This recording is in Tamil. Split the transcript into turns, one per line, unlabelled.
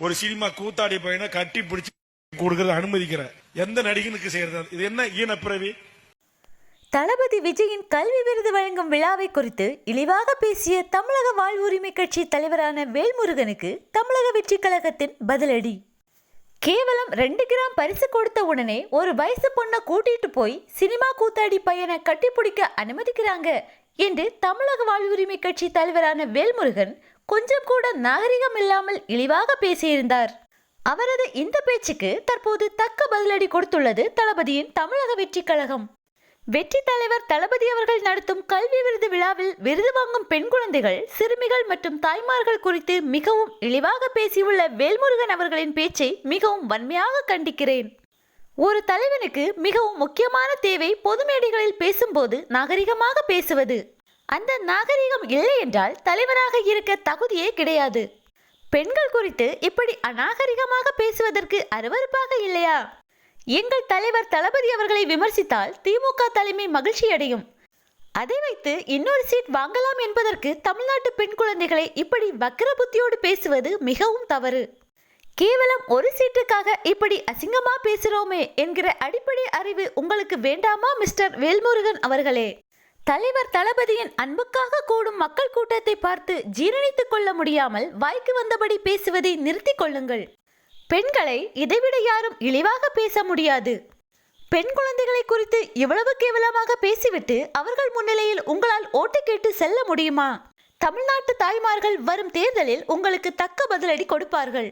ஒரு சினிமா கூத்தாடி பையனை கட்டி பிடிச்சி கொடுக்கறத அனுமதிக்கிற எந்த நடிகனுக்கு செய்யறது? இது என்ன ஈனப்பிறவி
தளபதி விஜயின் கல்வி விருது வழங்கும் விழாவை குறித்து இழிவாக பேசிய தமிழக வாழ்வுரிமை கட்சி தலைவரான வேல்முருகனுக்கு தமிழக வெற்றி கழகத்தின் பதிலடி. கேவலம் ரெண்டு கிராம் பரிசு கொடுத்த உடனே ஒரு வயசு பொண்ணை கூட்டிட்டு போய் சினிமா கூத்தாடி பையனை கட்டிப்பிடிக்க அனுமதிக்கிறாங்க என்று தமிழக வாழ்வுரிமை கட்சி தலைவரான வேல்முருகன் கொஞ்சம் கூட நாகரிகம் இல்லாமல் இழிவாக பேசியிருந்தார். அவரது இந்த பேச்சுக்கு தற்போது தக்க பதிலடி கொடுத்துள்ளது தளபதியின் தமிழக வெற்றி கழகம். வெற்றி தலைவர் தளபதி அவர்கள் நடத்தும் கல்வி விருது விழாவில் விருது வாங்கும் பெண் குழந்தைகள் சிறுமிகள் மற்றும் தாய்மார்கள் குறித்து மிகவும் இழிவாக பேசியுள்ள வேல்முருகன் அவர்களின் பேச்சை மிகவும் வன்மையாக கண்டிக்கிறேன். ஒரு தலைவனுக்கு மிகவும் முக்கியமான தேவை பொது மேடைகளில் பேசும்போது நாகரிகமாக பேசுவது. அந்த நாகரிகம் இல்லை என்றால் தலைவராக இருக்க தகுதியே கிடையாது. பெண்கள் குறித்து இப்படி அநாகரிகமாக பேசுவதற்கு அருவருப்பாக இல்லையா? எங்கள் தலைவர் தளபதி அவர்களை விமர்சித்தால் திமுக தலைமை மகிழ்ச்சி அடையும் அதை வைத்து இன்னொரு சீட் வாங்கலாம் என்பதற்கு தமிழ்நாட்டு பெண் குழந்தைகளை இப்படி வக்கர புத்தியோடு பேசுவது மிகவும் தவறு. கேவலம் ஒரு சீட்டுக்காக இப்படி அசிங்கமா பேசுறோமே என்கிற அடிப்படை அறிவு உங்களுக்கு வேண்டாமா மிஸ்டர் வேல்முருகன் அவர்களே? தலைவர் தளபதியின் அன்புக்காக கூடும் மக்கள் கூட்டத்தை பார்த்து ஜீரணித்துக் கொள்ள முடியாமல் வாய்க்கு வந்தபடி பேசுவதை நிறுத்திக் கொள்ளுங்கள். பெண்களை இதைவிட யாரும் இழிவாக பேச முடியாது. பெண் குழந்தைகளை குறித்து இவ்வளவு கேவலமாக பேசிவிட்டு அவர்கள் முன்னிலையில் உங்களால் ஓட்டு கேட்டு செல்ல முடியுமா? தமிழ்நாட்டு தாய்மார்கள் வரும் தேர்தலில் உங்களுக்கு தக்க பதிலடி கொடுப்பார்கள்.